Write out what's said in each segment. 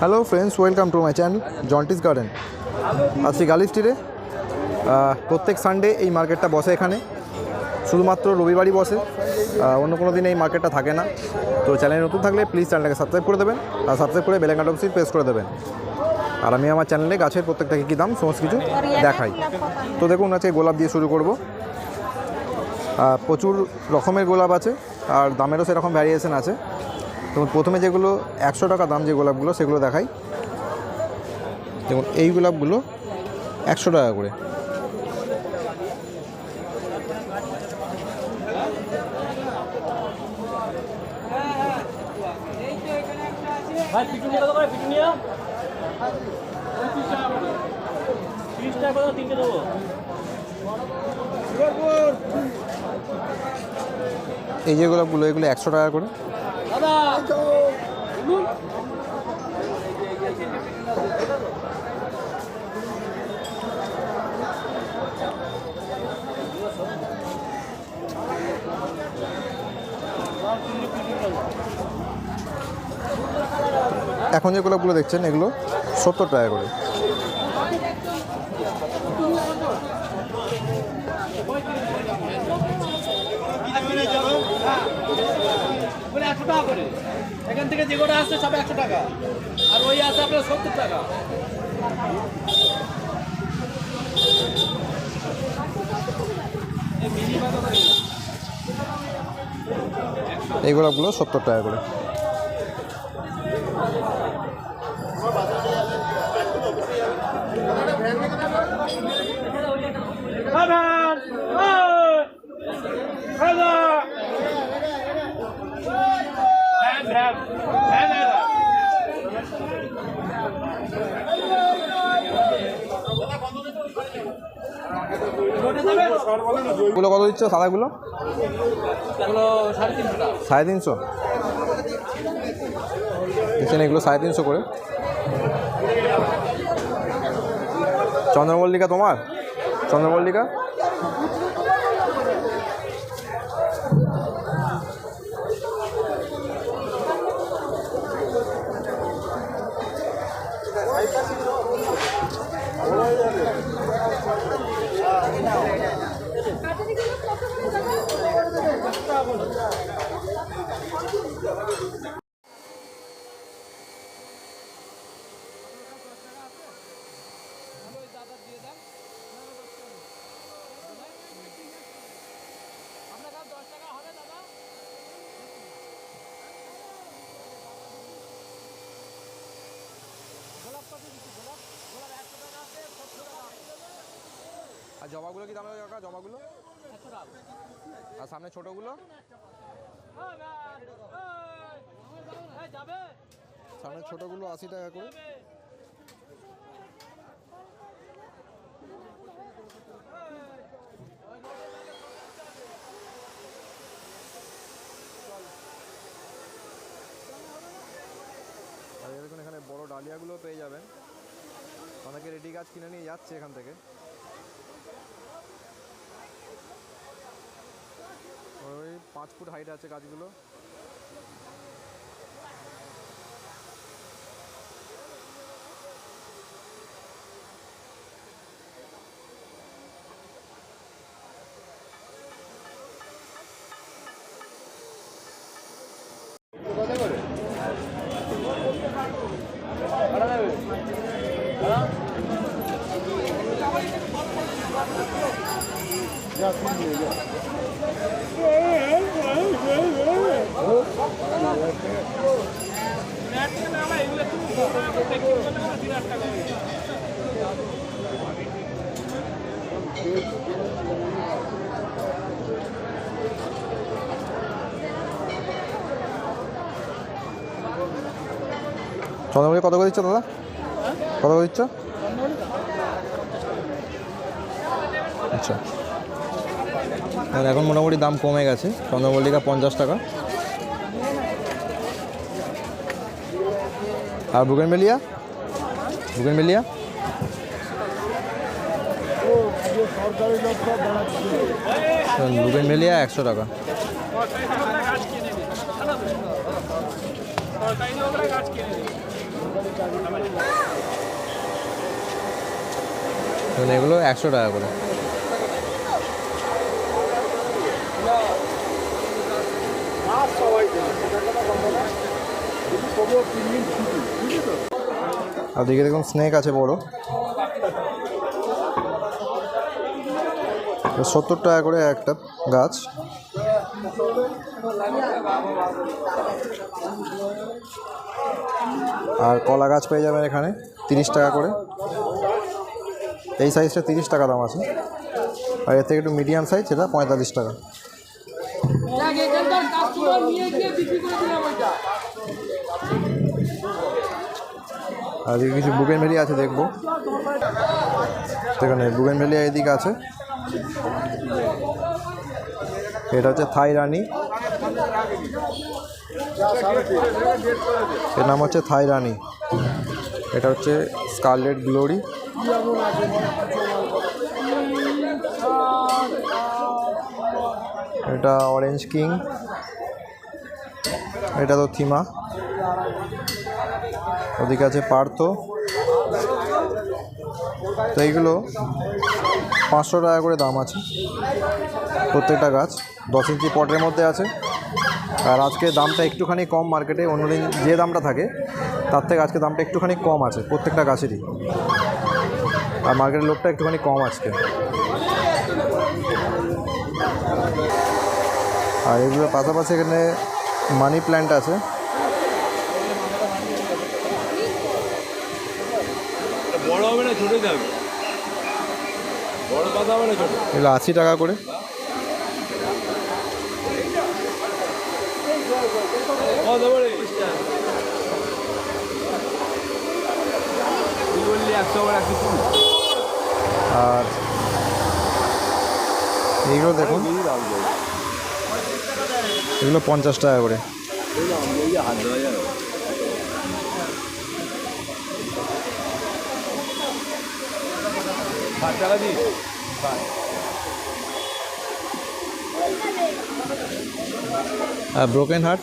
Hello friends welcome to my channel জন্টিস garden আছি গালি স্ট্রিটে প্রত্যেক সানডে এই মার্কেটটা বসে এখানে। শুধুমাত্র রবিবারই বসে। অন্য কোনো দিন এই মার্কেটটা থাকে না। তো চ্যানেলে নতুন থাকলে প্লিজ চ্যানেলটাকে সাবস্ক্রাইব করে দেবেন আর সাবস্ক্রাইব করে বেলাঙ্গা টপসি প্রেস করে দেবেন। আর আমি আমার চ্যানেলে গাছের প্রত্যেকটা কী কী দাম, সমস্ত কিছু দেখাই। তো দেখুন, আজকে গোলাপ দিয়ে শুরু করব। প্রচুর রকমের গোলাপ আছে, আর দামেরও সেরকম ভ্যারিয়েশন আছে। তো প্রথমে যেগুলো একশো টাকা দাম যে গোলাপগুলো সেগুলো দেখাই। দেখুন এই গোলাপগুলো একশো টাকা করে। এই যে গোলাপগুলো এগুলো একশো টাকা করে। এখন যে গোলাপগুলো দেখছেন এগুলো সত্তর টাকা করে। বলে একশো টাকা করে। এখান থেকে যে কটা আসছে সব একশো টাকা। আর ওই আছে আপনার সত্তর টাকা। এই গোলাপগুলো সত্তর টাকা করে। ভ্যান ভ্যান ভ্যান এগুলো কত দিচ্ছ সাদাগুলো? সাড়ে তিনশো। দেখছেন এগুলো সাড়ে তিনশো করে। চন্দ্রমল্লিকা তোমার? চন্দ্রমল্লিকা? আর জবাগুলো কি দাম কাকা, জবাগুলো? আর সামনে ছোটোগুলো? সামনে ছোটোগুলো আশি টাকা করে। দেখুন এখানে বড় ডালিয়াগুলো পেয়ে যাবেন। অনেকে রেডি গাছ কিনে নিয়ে যাচ্ছে এখান থেকে ওই পাঁচ ফুট হাইট আছে গাছগুলো। চন্দ্রমুখী কত করে দিচ্ছ দাদা? কত করে দিচ্ছ? আচ্ছা। আর এখন মোটামুটি দাম কমে গেছে। চন্দ্রমল্লিকা পঞ্চাশ টাকা। আর বুগেনবেলিয়া বুগেনবেলিয়া বুগেনবেলিয়া একশো টাকা। সরকারি গাছ কিনে দেখুন এগুলো একশো টাকা করে। আর দিকে দেখুন স্নেক আছে বড়। সত্তর টাকা করে একটা গাছ। আর কলা গাছ পেয়ে যাবেন এখানে তিরিশ টাকা করে। এই সাইজটা তিরিশ টাকা দাম আছে। আর এর থেকে একটু মিডিয়াম সাইজ সেটা পঁয়তাল্লিশ টাকা। আর এদিকে কিছু বুগেন ভেলি আছে দেখব। সেখানে বুগেন ভেলি এদিকে আছে। এটা হচ্ছে থাই রানী। এর নাম হচ্ছে থাই রানী। এটা হচ্ছে স্কারলেট গ্লোরি। এটা অরেঞ্জ কিং। এটা তো থিমা। ওদিকে আছে পার্থ। তো এইগুলো পাঁচশো টাকা করে দাম আছে। প্রত্যেকটা গাছ। দশ ইঞ্চি পটের মধ্যে আছে। আর আজকে দামটা একটুখানি কম মার্কেটে অন্যদিন যে দামটা থাকে তার থেকে আজকে দামটা একটুখানি কম আছে প্রত্যেকটা গাছেরই। আর মার্কেটের লোকটা একটুখানি কম আজকে। আর এগুলোর পাশাপাশি এখানে মানি প্ল্যান্ট আছে। বড় হবে না ছোট যাবে বড় পাতা হবে না ছোট। এগুলো আশি টাকা করে কত বলে তুই বললি একশো আবার একশো কুড়ি আর এইগুলো দেখুন। এগুলো পঞ্চাশ টাকা করে। ব্রোকেন হার্ট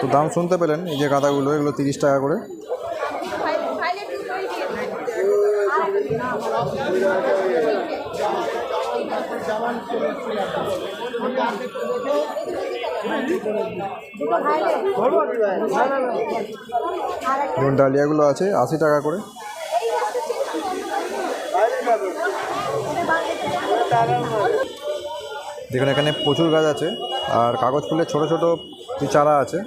তো দাম শুনতে পেলেন, এই যে গাঁদাগুলো, এগুলো তিরিশ টাকা করে। ডালিয়াগুলো আছে, আশি টাকা করে। দেখুন এখানে প্রচুর গাছ আছে আর কাগজ ফুলের ছোট ছোট চারা আছে।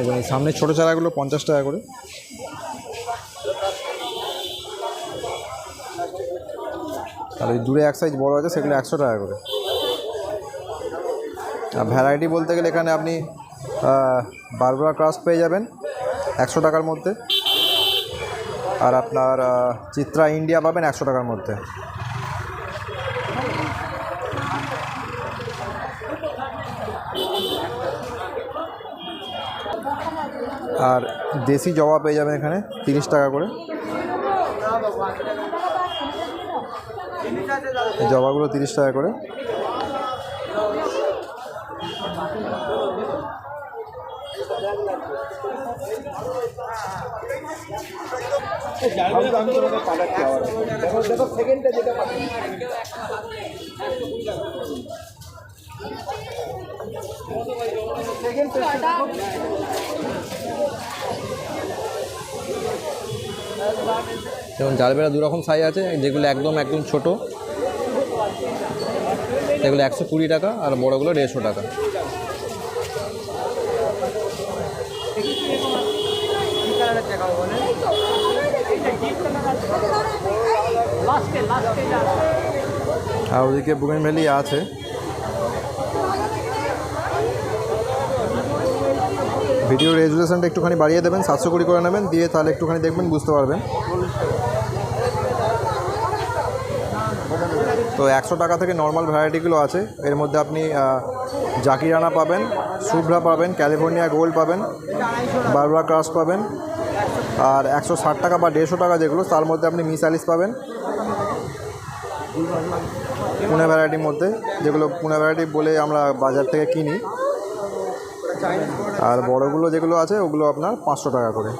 এবং এই সামনের ছোট চারাগুলো পঞ্চাশ টাকা করে। আর ওই দূরে এক সাইজ বড় আছে, সেগুলো একশো টাকা করে। আর ভ্যারাইটি বলতে গেলে এখানে আপনি বারবার ক্রাস্ট পেয়ে যাবেন, একশো টাকার মধ্যে। আর আপনার চিত্রা ইন্ডিয়া পাবেন একশো টাকার মধ্যে। আর দেশি জবা পেয়ে যাবেন এখানে, তিরিশ টাকা করে। জবাগুলো তিরিশ টাকা করে। যেমন জালবেড়া দু রকম সাইজ আছে যেগুলো একদম একদম ছোট। সেগুলো একশো কুড়ি টাকা আর বড়গুলো দেড়শো টাকা। আর ওদিকে বুগেন ভ্যালি আছে। ভিডিও রেজুলেশনটা একটুখানি বাড়িয়ে দেবেন, সাতশো কুড়ি করে নেবেন, দিয়ে তাহলে একটুখানি দেখবেন, বুঝতে পারবেন। তো একশো টাকা থেকে নর্মাল ভ্যারাইটিগুলো আছে। এর মধ্যে আপনি জাকিরানা পাবেন শুভ্রা পাবেন, ক্যালিফোর্নিয়া গোল্ড পাবেন বারবার ক্রাশ পাবেন, আর একশো ষাট টাকা বা দেড়শো টাকা যেগুলো, তার মধ্যে আপনি মিস পাবেন। পুনে ভ্যারাইটির মধ্যে যেগুলো পুনে ভ্যারাইটি বলে আমরা বাজার থেকে কিনি। আর বড়গুলো যেগুলো আছে ওগুলো আপনার পাঁচশো টাকা করে।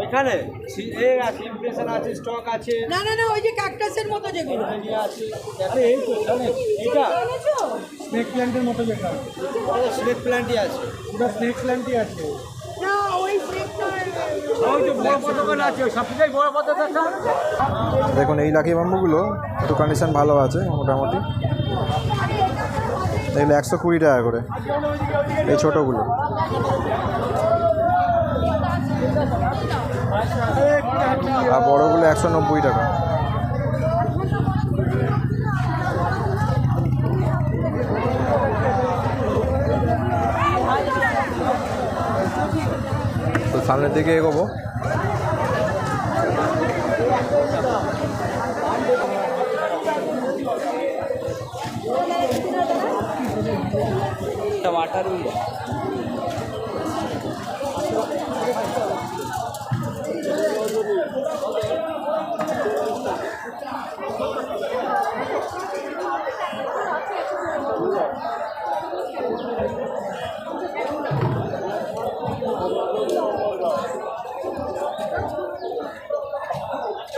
ওইখানে এ আছে ইমপ্রেশন আছে স্টক আছে। না না না ওই যে ক্যাকটাসের মতো যেগুলো। আছে এই তো এইটা। স্নেক প্ল্যান্টের মতো যেটা স্নেক প্ল্যান্টই আছে। ওটা স্নেক প্ল্যান্টই আছে। দেখুন, এই লাকি বাম্বুগুলো একটু কন্ডিশন ভালো আছে, মোটামুটি। এগুলো একশো কুড়ি টাকা করে, এই ছোটোগুলো। আর বড়গুলো একশো নব্বই টাকা। তো সামনের দিকে এগোবো। আঠারোই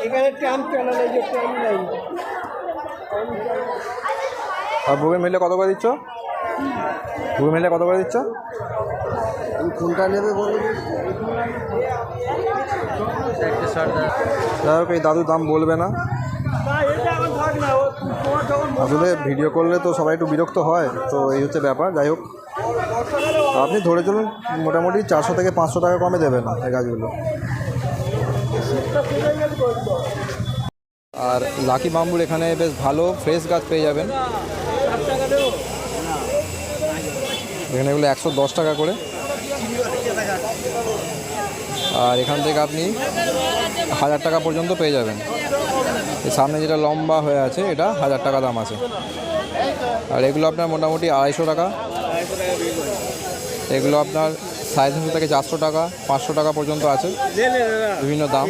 এখানে আর ভোগের মিলে কত করে দিচ্ছ? বুকে মিলে কত করে দিচ্ছ? কোনটা নেবে যাই হোক এই দাদুর দাম বলবে না। আসলে ভিডিও করলে তো সবাই একটু বিরক্ত হয় তো এই হচ্ছে ব্যাপার যাই হোক। আপনি ধরে চলুন মোটামুটি চারশো থেকে পাঁচশো টাকা কমে দেবে না এই গাছগুলো। আর লাকি বাম্বুর এখানে বেশ ভালো ফ্রেশ গাছ পেয়ে যাবেন। এখানে এগুলো একশো দশ টাকা করে। আর এখান থেকে আপনি হাজার টাকা পর্যন্ত পেয়ে যাবেন। সামনে যেটা লম্বা হয়ে আছে এটা হাজার টাকা দাম আছে। আর এগুলো আপনার মোটামুটি আড়াইশো টাকা। এগুলো আপনার সাড়ে তিনশো থেকে চারশো টাকা পাঁচশো টাকা পর্যন্ত আছে। বিভিন্ন দাম।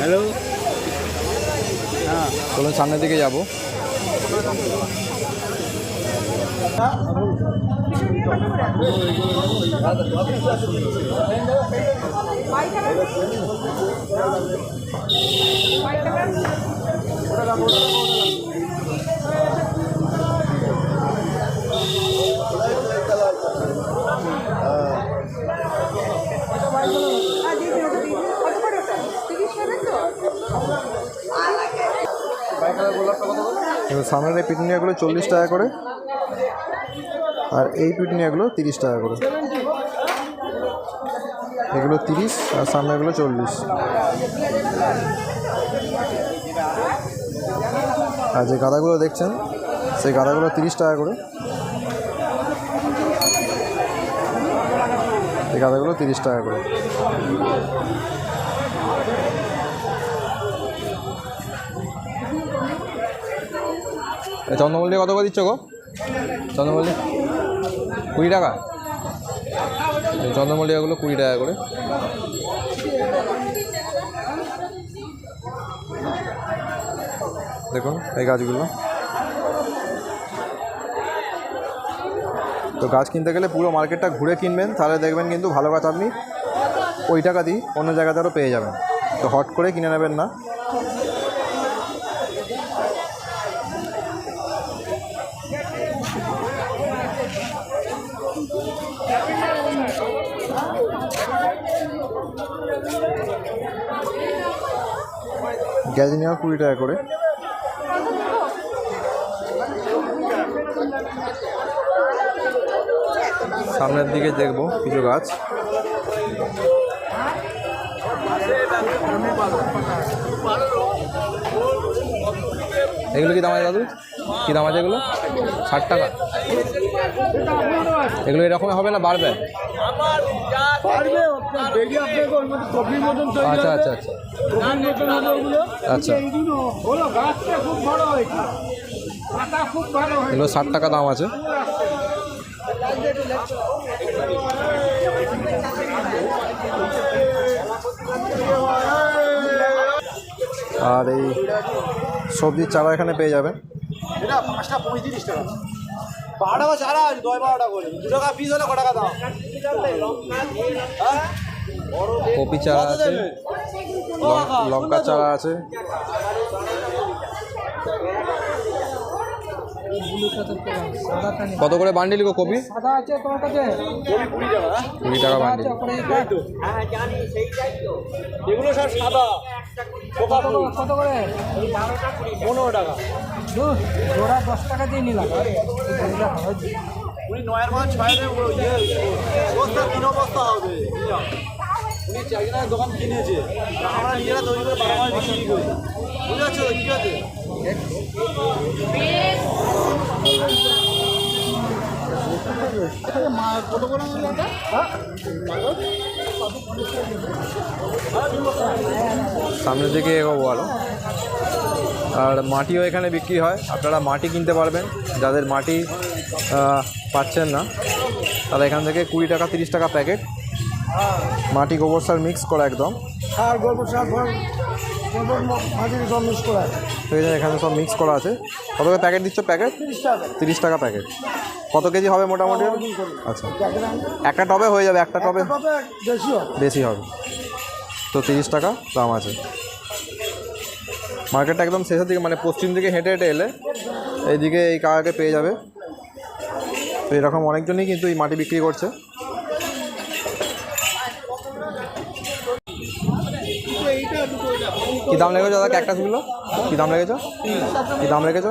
হ্যালো। চলুন সামনের দিকে যাব। সামনের এই পিটুনিয়াগুলো চল্লিশ টাকা করে। আর এই পিটুনিয়াগুলো তিরিশ টাকা করে। এগুলো তিরিশ আর সামনেগুলো চল্লিশ। আর যে গাদাগুলো দেখছেন, সেই গাদাগুলো তিরিশ টাকা করে। এই গাদাগুলো তিরিশ টাকা করে। এই চন্দ্রমল্লি কত করে দিচ্ছ গো? চন্দ্রমল্লি কুড়ি টাকা? চন্দ্রমল্লিকাগুলো কুড়ি টাকা করে। দেখুন এই গাছগুলো। তো গাছ কিনতে গেলে পুরো মার্কেটটা ঘুরে কিনবেন, তাহলে দেখবেন কিন্তু ভালো গাছ আপনি ওই টাকা দিয়ে অন্য জায়গাতে আরও পেয়ে যাবেন। তো হট করে কিনে নেবেন না। গ্যাজিনিয়া কুড়ি টাকা করে। সামনের দিকে দেখব কিছু গাছ। এগুলো কি দাম আছে দাদু? কি দাম আছে এগুলো? ষাট টাকা। এগুলো এরকম হবে না বাড়বে। বেরিয়ে আপনাকে ওর মধ্যে কপির মতন তৈরি আচ্ছা আচ্ছা আচ্ছা। কপির মতন হবে ওগুলো। আচ্ছা। এইগুলো হলো গাছটা খুব বড় হয়েছে। পাতা খুব ভালো হয়েছে। এগুলো ষাট টাকা দাম আছে। আর এই সবজির চারা এখানে পেয়ে যাবেন। এটা পাঁচটা পঁয়ত্রিশ টাকা। বারো টাকা ছাড়া আছে দশ বারো টাকা করে। দু টাকা পিস হলে ক টাকা দাম? হ্যাঁ? কপি চারা আছে লঙ্কা চারা আছে। কত করে বান্ডিল গো কপি? সাদা আছে তোমার কাছে? কুড়ি টাকা বান্ডিল। এগুলো সব সাদা। কত করে পনেরো টাকা। জোড়া দশ টাকা দিয়ে নিলাম। উনি নয়ের মাছ ছয় বস্তা তিন বস্তা হবে? দোকান কিনেছে। আমরা নিজেরা তৈরি করে বারো মাস বিক্রি করি। ঠিক আছে সামনের দিকে এগোবো আরও। মাটিও এখানে বিক্রি হয়। আপনারা মাটি কিনতে পারবেন। যাদের মাটি পাচ্ছেন না, তারা এখান থেকে কুড়ি টাকা, তিরিশ টাকা প্যাকেট মাটি গোবর সার মিক্স করা একদম। সার সার গোবর মাটির সব মিক্স করা আছে। এখানে সব মিক্স করা আছে। কত করে প্যাকেট দিচ্ছ প্যাকেট তিরিশ টাকা। প্যাকেট কত কেজি হবে মোটামুটি? আচ্ছা। একটা টবে হয়ে যাবে একটা টবে? কত বেশি হবে। বেশি হবে। তো তিরিশ টাকা দাম আছে। মার্কেটটা একদম শেষের দিকে মানে পশ্চিম দিকে হেঁটে হেঁটে এলে এইদিকে এই কাকাকে পেয়ে যাবে। তো এরকম অনেকজনই কিন্তু এই মাটি বিক্রি করছে। কী দাম লেগেছো দাদা ক্যাকটাসগুলো? কী দাম লেগেছো? কী দাম লেগেছো?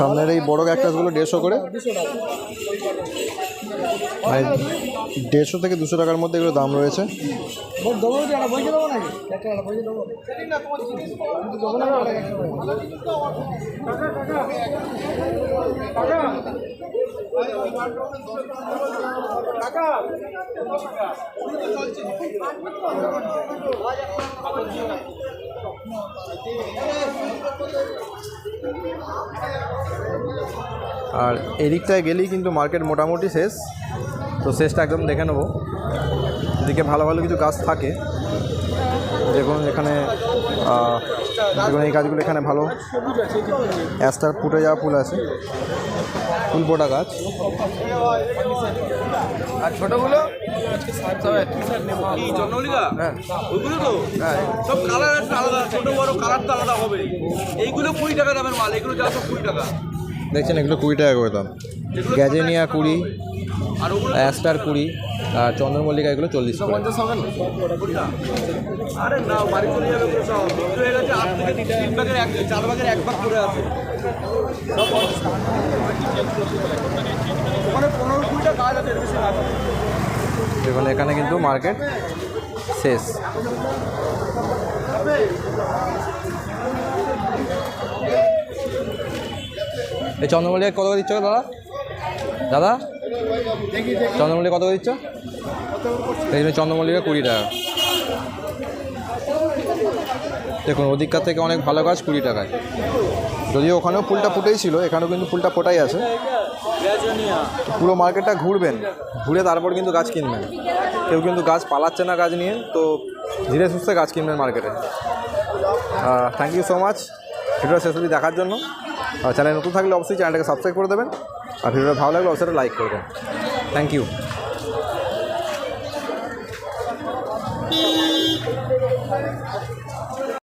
সামনের এই বড় ক্যাকটাসগুলো দেড়শো করে। মানে দেড়শো থেকে দুশো টাকার মধ্যে এগুলো দাম রয়েছে। দেবো আর এদিকটায় গেলেই কিন্তু মার্কেট মোটামুটি শেষ। তো শেষটা একদম দেখে নেব। এদিকে ভালো ভালো কিছু গাছ থাকে। দেখুন এখানে দেখুন এই গাছগুলো এখানে ভালো। অ্যাস্টার ফুটে যাওয়া ফুল আছে। ফুল ফোটা গাছ। আর ছোটগুলো? সব কালার আছে আলাদা। ছোট বড় কালার তো আলাদা হবে এইগুলো কুড়ি টাকা দামের মাল এগুলো যা সব কুড়ি টাকা। দেখছেন এগুলো কুড়ি টাকা করে দাম। গ্যাজেনিয়া কুড়ি অ্যাস্টার কুড়ি। আর চন্দ্রমল্লিকা এগুলো চল্লিশ আরে না বাড়ি চলে যাবে তিন ভাগের এক চার ভাগের এক ভাগ করে আছে। সব পনেরো কুড়িটা গাছ আছে এর বেশি দেখুন এখানে কিন্তু মার্কেট শেষ। এই চন্দ্রমল্লিকা কত দিচ্ছ দাদা? দাদা? চন্দ্রমল্লিকা কত দিচ্ছ? চন্দ্রমল্লিকা কুড়ি টাকা। দেখুন, ওদিককার থেকে অনেক ভালো গাছ কুড়ি টাকায়। যদিও ওখানেও ফুলটা ফুটেই ছিল, এখানেও কিন্তু ফুলটা ফোটাই আছে। পুরো মার্কেটটা ঘুরবেন, ঘুরে তারপর কিন্তু গাছ কিনবেন। কেউ কিন্তু গাছ পালাচ্ছে না গাছ নিয়ে, তো ধীরে সুস্থে গাছ কিনবেন মার্কেটে। থ্যাংক ইউ সো মাচ ভিডিওটা শেষ অবধি দেখার জন্য। চ্যানেল নতুন থাকলে অবশ্যই চ্যানেলটাকে সাবস্ক্রাইব করে দেবেন। আর ভিডিওটা ভালো লাগলে অবশ্যই লাইক করবেন থ্যাংক ইউ